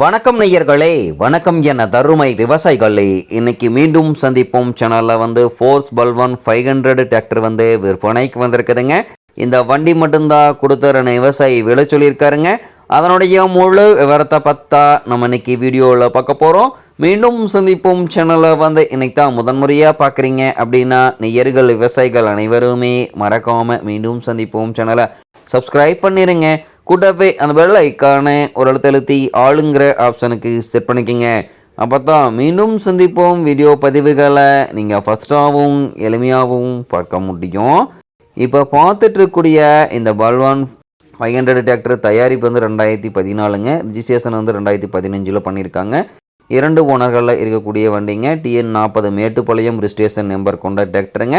வணக்கம் நெய்யர்களே வணக்கம் என தருமை விவசாயிகளே. இன்னைக்கு மீண்டும் சந்திப்போம். சேனலில் வந்து Force Balwan five hundred tractor வந்து விற்பனைக்கு வந்திருக்குதுங்க. இந்த வண்டி மட்டும்தான் கொடுத்துறன விவசாயி விலை சொல்லியிருக்காருங்க. அதனுடைய முழு விவரத்தை பார்த்தா நம்ம இன்னைக்கு வீடியோவில் பார்க்க போகிறோம் மீண்டும் சந்திப்போம். சேனலை வந்து இன்னைக்கு தான் முதன்முறையாக பார்க்குறீங்க அப்படின்னா நெய்யர்கள் விவசாயிகள் அனைவருமே மறக்காமல் மீண்டும் சந்திப்போம். சேனலை சப்ஸ்கிரைப் பண்ணிடுங்க கூட்டவே அந்த பெல் ஐக்கானை ஒரு இடத்த அழுத்தி ஆளுங்கிற ஆப்ஷனுக்கு செட் பண்ணிக்கோங்க. அப்போ தான் மீண்டும் சந்திப்போம். வீடியோ பதிவுகளை நீங்கள் ஃபஸ்ட்டாகவும் எளிமையாகவும் பார்க்க முடியும். இப்போ பார்த்துட்ருக்கக்கூடிய இந்த பல்வான் ஃபைவ் ஹண்ட்ரட் டிராக்டர் தயாரிப்பு வந்து ரெண்டாயிரத்தி பதினாலுங்க. ரிஜிஸ்ட்ரேஷன் வந்து ரெண்டாயிரத்தி பதினஞ்சில் பண்ணியிருக்காங்க. இரண்டு ஓனர்களில் இருக்கக்கூடிய வண்டிங்க. டிஎன் நாற்பது மேட்டுப்பாளையம் ரிஜிஸ்ட்ரேஷன் நம்பர் கொண்ட டிராக்டருங்க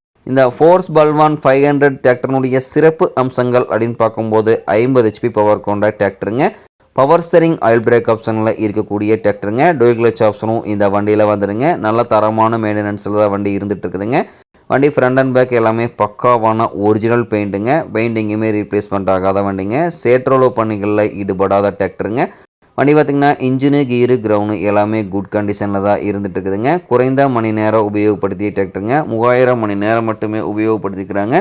இந்த ஃபோர்ஸ் பல்வான் ஃபைவ் ஹண்ட்ரட் டிராக்டர்னுடைய சிறப்பு அம்சங்கள் அப்படின்னு பார்க்கும்போது ஐம்பது ஹெச்பி பவர் கொண்ட டிராக்டருங்க பவர் ஸ்டரிங் ஆயில் பிரேக் ஆப்ஷனில் இருக்கக்கூடிய டிராக்டருங்க டோய் கிளச் ஆப்ஷனும் இந்த வண்டியில் வந்துடுங்க நல்ல தரமான மெயின்டெனன்ஸில் தான் வண்டி இருந்துகிட்டு இருக்குதுங்க வண்டி ஃப்ரண்ட் அண்ட் பேக் எல்லாமே பக்காவான ஒரிஜினல் பெயிண்ட்டுங்க பெயிண்டிங்குமே ரீப்ளேஸ்மெண்ட் ஆகாத வண்டிங்க. சேட்ரோலோ பணிகளில் ஈடுபடாத டிராக்டருங்க வண்டி பார்த்திங்கன்னா இன்ஜினு கீரு கிரவுண்டு எல்லாமே குட் கண்டிஷனில் தான் இருந்துட்டு இருக்குதுங்க குறைந்த மணி நேரம் உபயோகப்படுத்திய டிராக்டருங்க மூவாயிரம் மணி நேரம் மட்டுமே உபயோகப்படுத்திக்கிறாங்க.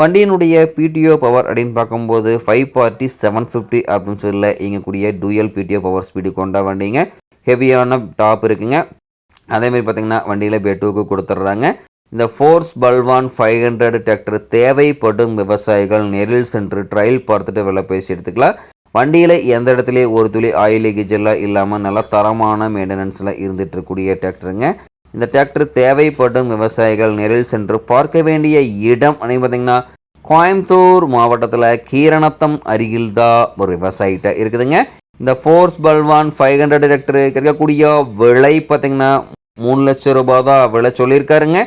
வண்டியினுடைய பிடிஓ பவர் அப்படின்னு பார்க்கும்போது ஃபைவ் பார்ட்டி செவன் ஃபிஃப்டி அப்படின்னு சொல்லி இயங்கக்கூடிய டூயல் பிடிஓ பவர் ஸ்பீடு கொண்ட வண்டிங்க. ஹெவியான டாப் இருக்குங்க. அதேமாதிரி பார்த்திங்கன்னா வண்டியில் பேட்டுவுக்கு கொடுத்துட்றாங்க. இந்த Force Balwan five hundred tractor தேவைப்படும் விவசாயிகள் நெரில் சென்று ட்ரையல் பார்த்துட்டு விலை பேசி எடுத்துக்கலாம். வண்டியில் எந்த இடத்துலையும் ஒரு துளி ஆயில் லீக்கேஜ் எல்லாம் இல்லாமல் நல்லா தரமான மெயின்டெனன்ஸில் இருந்துட்டு இருக்கக்கூடிய டிராக்டருங்க. இந்த டிராக்டர் தேவைப்படும் விவசாயிகள் நெரில் சென்று பார்க்க வேண்டிய இடம் அப்படின்னு பார்த்தீங்கன்னா கோயம்புத்தூர் மாவட்டத்தில் கீரணத்தம் அருகில் தான் ஒரு விவசாயிகிட்ட இருக்குதுங்க. இந்த Force Balwan five hundred tractor கிடைக்கக்கூடிய விலை பார்த்தீங்கன்னா மூணு லட்சம் ரூபாய் தான் விலை சொல்லியிருக்காருங்க.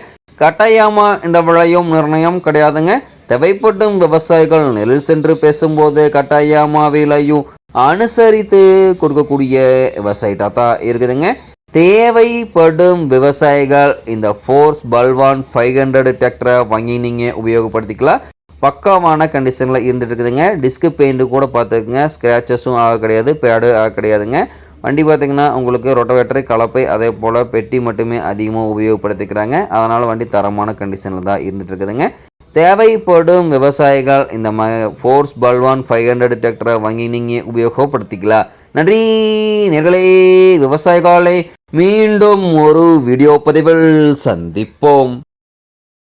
கட்டாயமாக இந்த விலையும் நிர்ணயம் கிடையாதுங்க. தேவைப்படும் விவசாயிகள் நெல் சென்று பேசும்போது கட்டாயமா விலையும் அனுசரித்து கொடுக்கக்கூடிய விவசாயிட்டா தான் இருக்குதுங்க. தேவைப்படும் விவசாயிகள் இந்த ஃபோர்ஸ் பல்வான் ஃபைவ் ஹண்ட்ரட் டிராக்டரை வாங்கி நீங்கள் உபயோகப்படுத்திக்கலாம். பக்காவான கண்டிஷனில் இருந்துட்டு இருக்குதுங்க. டிஸ்க் பெயிண்ட்டு கூட பார்த்துக்குங்க. ஸ்க்ராச்சஸும் ஆக கிடையாது. பேடு ஆக கிடையாதுங்க. வண்டி பார்த்திங்கன்னா உங்களுக்கு ரொட்டவேட்டரை கலப்பை அதே போல் பெட்டி மட்டுமே அதிகமாக உபயோகப்படுத்திக்கிறாங்க. அதனால் வண்டி தரமான கண்டிஷனில் தான் இருந்துகிட்ருக்குதுங்க தேவைப்படும் விவசாயிகள் இந்த ம ஃபோர்ஸ் பல்வான் ஃபைவ் ஹண்ட்ரட் டிராக்டரை வாங்கி நீங்கள் உபயோகப்படுத்திக்கலாம் நன்றி நேர்களே. விவசாயிகளே மீண்டும் ஒரு வீடியோ பதிவில் சந்திப்போம்.